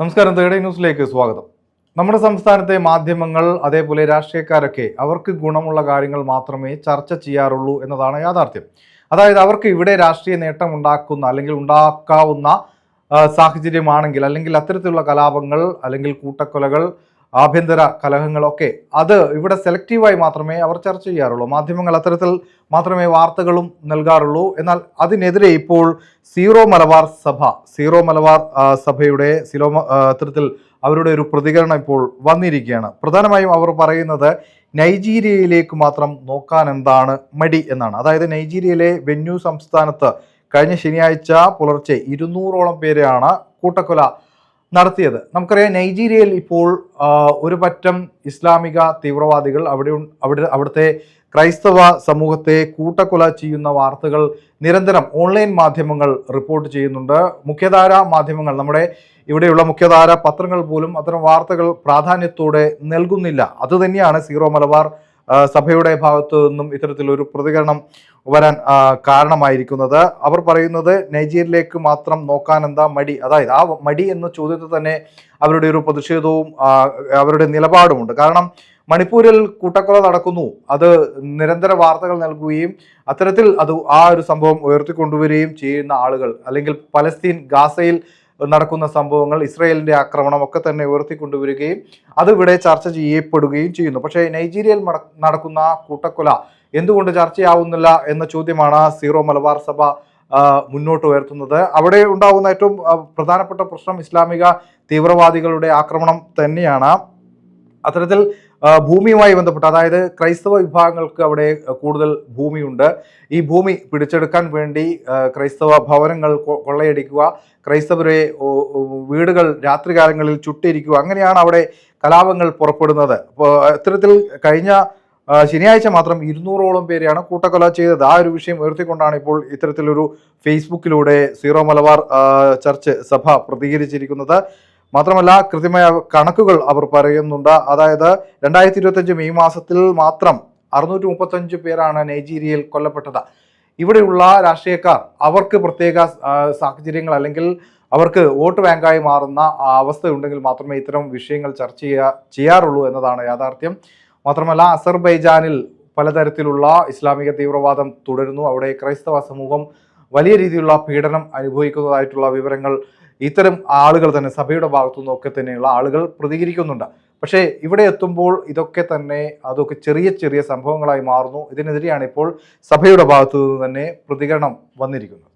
നമസ്കാരം. തേർഡേ ന്യൂസിലേക്ക് സ്വാഗതം. നമ്മുടെ സംസ്ഥാനത്തെ മാധ്യമങ്ങൾ അതേപോലെ രാഷ്ട്രീയക്കാരൊക്കെ അവർക്ക് ഗുണമുള്ള കാര്യങ്ങൾ മാത്രമേ ചർച്ച ചെയ്യാറുള്ളൂ എന്നതാണ് യാഥാർത്ഥ്യം. അതായത് അവർക്ക് ഇവിടെ രാഷ്ട്രീയ നേട്ടം ഉണ്ടാക്കുന്ന അല്ലെങ്കിൽ ഉണ്ടാക്കാവുന്ന സാഹചര്യമാണെങ്കിൽ അല്ലെങ്കിൽ അത്തരത്തിലുള്ള കലാപങ്ങൾ അല്ലെങ്കിൽ കൂട്ടക്കൊലകൾ ആഭ്യന്തര കലഹങ്ങളൊക്കെ. അത് ഇവിടെ സെലക്റ്റീവായി മാത്രമേ അവർ ചർച്ച ചെയ്യാറുള്ളൂ. മാധ്യമങ്ങൾ അത്തരത്തിൽ മാത്രമേ വാർത്തകളും നൽകാറുള്ളൂ. എന്നാൽ അതിനെതിരെ ഇപ്പോൾ സീറോ മലബാർ സഭ സീറോ മലബാർ സഭയുടെ സിലോ അത്തരത്തിൽ അവരുടെ ഒരു പ്രതികരണം ഇപ്പോൾ വന്നിരിക്കുകയാണ്. പ്രധാനമായും അവർ പറയുന്നത് നൈജീരിയയിലേക്ക് മാത്രം നോക്കാൻ എന്താണ് മടി എന്നാണ്. അതായത് നൈജീരിയയിലെ വെന്യൂ സംസ്ഥാനത്ത് കഴിഞ്ഞ ശനിയാഴ്ച പുലർച്ചെ ഇരുന്നൂറോളം പേരെയാണ് കൂട്ടക്കൊല നടത്തിയത്. നമുക്കറിയാം നൈജീരിയയിൽ ഇപ്പോൾ ഒരു പറ്റം ഇസ്ലാമിക തീവ്രവാദികൾ അവിടെ അവിടെ അവിടുത്തെ ക്രൈസ്തവ സമൂഹത്തെ കൂട്ടക്കൊല ചെയ്യുന്ന വാർത്തകൾ നിരന്തരം ഓൺലൈൻ മാധ്യമങ്ങൾ റിപ്പോർട്ട് ചെയ്യുന്നുണ്ട്. മുഖ്യധാര മാധ്യമങ്ങൾ നമ്മുടെ ഇവിടെയുള്ള മുഖ്യധാര പത്രങ്ങൾ പോലും അത്തരം വാർത്തകൾ പ്രാധാന്യത്തോടെ നൽകുന്നില്ല. അതുതന്നെയാണ് സീറോ മലബാർ സഭയുടെ ഭാഗത്തു നിന്നും ഇത്തരത്തിലൊരു പ്രതികരണം വരാൻ കാരണമായിരിക്കുന്നത്. അവർ പറയുന്നത് നൈജീരിയയിലേക്ക് മാത്രം നോക്കാൻ എന്താ മടി? അതായത് ആ മടി എന്ന ചോദ്യത്തിൽ തന്നെ അവരുടെ ഒരു പ്രതിഷേധവും അവരുടെ നിലപാടുമുണ്ട്. കാരണം മണിപ്പൂരിൽ കൂട്ടക്കൊല നടക്കുന്നു. അത് നിരന്തര വാർത്തകൾ നൽകുകയും അത്തരത്തിൽ അത് ആ ഒരു സംഭവം ഉയർത്തിക്കൊണ്ടുവരികയും ചെയ്യുന്ന ആളുകൾ അല്ലെങ്കിൽ പലസ്തീൻ ഗാസയിൽ നടക്കുന്ന സംഭവങ്ങൾ ഇസ്രയേലിന്റെ ആക്രമണം ഒക്കെ തന്നെ ഉയർത്തിക്കൊണ്ടുവരികയും അത് ഇവിടെ ചർച്ച ചെയ്യപ്പെടുകയും ചെയ്യുന്നു. പക്ഷേ നൈജീരിയയിൽ നടക്കുന്ന കൂട്ടക്കൊല എന്തുകൊണ്ട് ചർച്ചയാവുന്നില്ല എന്ന ചോദ്യമാണ് സീറോ മലബാർ സഭ മുന്നോട്ട് ഉയർത്തുന്നത്. അവിടെ ഉണ്ടാകുന്ന ഏറ്റവും പ്രധാനപ്പെട്ട പ്രശ്നം ഇസ്ലാമിക തീവ്രവാദികളുടെ ആക്രമണം തന്നെയാണ്. അത്തരത്തിൽ ഭൂമിയുമായി ബന്ധപ്പെട്ട് അതായത് ക്രൈസ്തവ വിഭാഗങ്ങൾക്ക് അവിടെ കൂടുതൽ ഭൂമിയുണ്ട്. ഈ ഭൂമി പിടിച്ചെടുക്കാൻ വേണ്ടി ക്രൈസ്തവ ഭവനങ്ങൾ കൊള്ളയടിക്കുക ക്രൈസ്തവരെ വീടുകൾ രാത്രികാലങ്ങളിൽ ചുട്ടിരിക്കുക അങ്ങനെയാണ് അവിടെ കലാപങ്ങൾ പുറപ്പെടുന്നത്. ഇത്തരത്തിൽ കഴിഞ്ഞ ശനിയാഴ്ച മാത്രം ഇരുന്നൂറോളം പേരെയാണ് കൂട്ടക്കൊല ചെയ്തത്. ആ ഒരു വിഷയം ഉയർത്തിക്കൊണ്ടാണ് ഇപ്പോൾ ഇത്തരത്തിലൊരു ഫേസ്ബുക്കിലൂടെ സീറോ മലബാർ ചർച്ച് സഭ പ്രതികരിച്ചിരിക്കുന്നത്. മാത്രമല്ല കൃത്യമായ കണക്കുകൾ അവർ പറയുന്നുണ്ട്. അതായത് രണ്ടായിരത്തി ഇരുപത്തഞ്ച് മെയ് മാസത്തിൽ മാത്രം അറുന്നൂറ്റി മുപ്പത്തഞ്ച് പേരാണ് നൈജീരിയയിൽ കൊല്ലപ്പെട്ടത്. ഇവിടെയുള്ള രാഷ്ട്രീയക്കാർ അവർക്ക് പ്രത്യേക സാഹചര്യങ്ങൾ അല്ലെങ്കിൽ അവർക്ക് വോട്ട് ബാങ്കായി മാറുന്ന അവസ്ഥ ഉണ്ടെങ്കിൽ മാത്രമേ ഇത്തരം വിഷയങ്ങൾ ചർച്ച ചെയ്യാ ചെയ്യാറുള്ളൂ എന്നതാണ് യാഥാർത്ഥ്യം. മാത്രമല്ല അസർബൈജാനിൽ പലതരത്തിലുള്ള ഇസ്ലാമിക തീവ്രവാദം തുടരുന്നു. അവിടെ ക്രൈസ്തവ സമൂഹം വലിയ രീതിയിലുള്ള പീഡനം അനുഭവിക്കുന്നതായിട്ടുള്ള വിവരങ്ങൾ ഇത്തരം ആളുകൾ തന്നെ സഭയുടെ ഭാഗത്തു നിന്നൊക്കെ തന്നെയുള്ള ആളുകൾ പ്രതികരിക്കുന്നുണ്ട്. പക്ഷേ ഇവിടെ എത്തുമ്പോൾ ഇതൊക്കെ തന്നെ അതൊക്കെ ചെറിയ ചെറിയ സംഭവങ്ങളായി മാറുന്നു. ഇതിനെതിരെയാണ് ഇപ്പോൾ സഭയുടെ ഭാഗത്തു നിന്ന് തന്നെ പ്രതികരണം വന്നിരിക്കുന്നത്.